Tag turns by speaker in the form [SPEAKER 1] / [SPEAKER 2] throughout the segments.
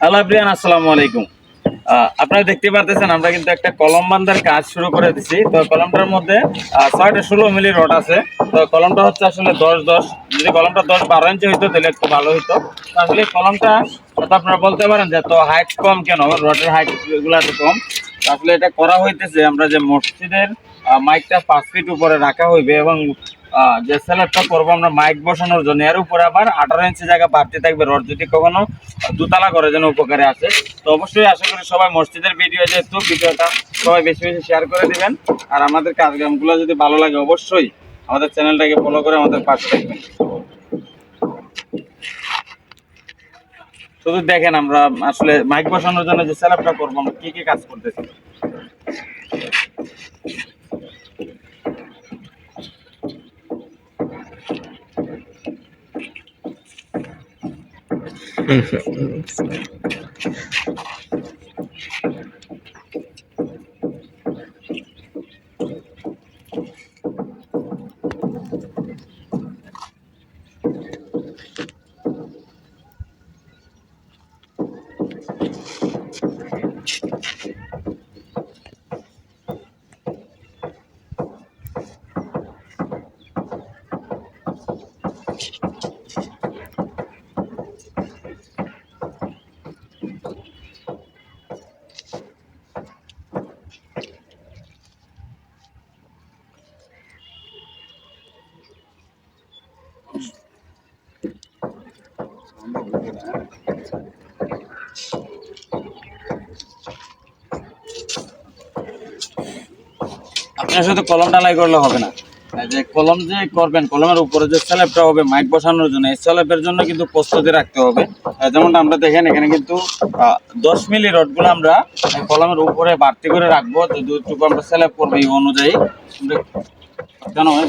[SPEAKER 1] Hello Priyan আসসালামু আলাইকুম। আপনারা দেখতে পারতেছেন, আমরা কিন্তু একটা কলম বান্ধার কাজ শুরু করে দিছি। তো কলমটার মধ্যে ছয়টা ষোলো মিলি রড আছে। তো কলমটা হচ্ছে আসলে দশ দশ, যদি কলমটা দশ বারো ইঞ্চি হইতো, তাহলে একটু ভালো হইতো। আসলে কলমটা আপনারা বলতে পারেন যে তো হাইট কম কেন? রডের হাইট এগুলো এত কম। আসলে এটা করা হইতেছে, আমরা যে মসজিদের মাইকটা পাঁচ ফিট উপরে রাখা হইবে এবং যে স্যালাডটা করব আমরা মাইক বসানোর জন্য। এর উপরে আবার আঠারো ইঞ্চি জায়গা বাড়তে থাকবে রড যদি কখনো দুতলা করে যেন উপকারে আসে। তো অবশ্যই আশা করি সবাই মসজিদের ভিডিও যেহেতু, ভিডিওটা সবাই বেশি বেশি শেয়ার করে দিবেন। আর আমাদের কাজকামগুলো যদি ভালো লাগে, অবশ্যই আমাদের চ্যানেলটাকে ফলো করে আমাদের পাশে থাকবেন। শুধু দেখেন আমরা আসলে মাইক বসানোর জন্য যে স্যালাপটা করব, আমরা কি কি কাজ করতেছি। 嗯。哼 আপনার সাথে কলম ঢালাই করলে হবে না। যে কলম যে করবেন, কলমের উপরে যে স্ল্যাবটা হবে মাইক বসানোর জন্য, এই স্ল্যাবের জন্য কিন্তু প্রস্তুতি রাখতে হবে। যেমনটা আমরা দেখেন, এখানে কিন্তু দশ মিলি রডগুলো আমরা কলমের উপরে বাড়তি করে রাখব। তো দুটুকু আমরা স্ল্যাব করব এই অনুযায়ী। কেন হয়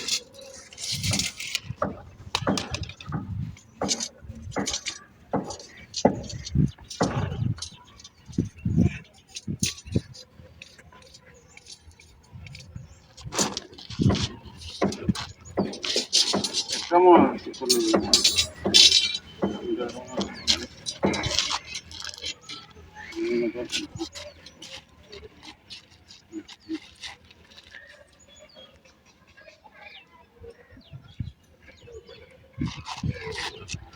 [SPEAKER 1] Само Thank you.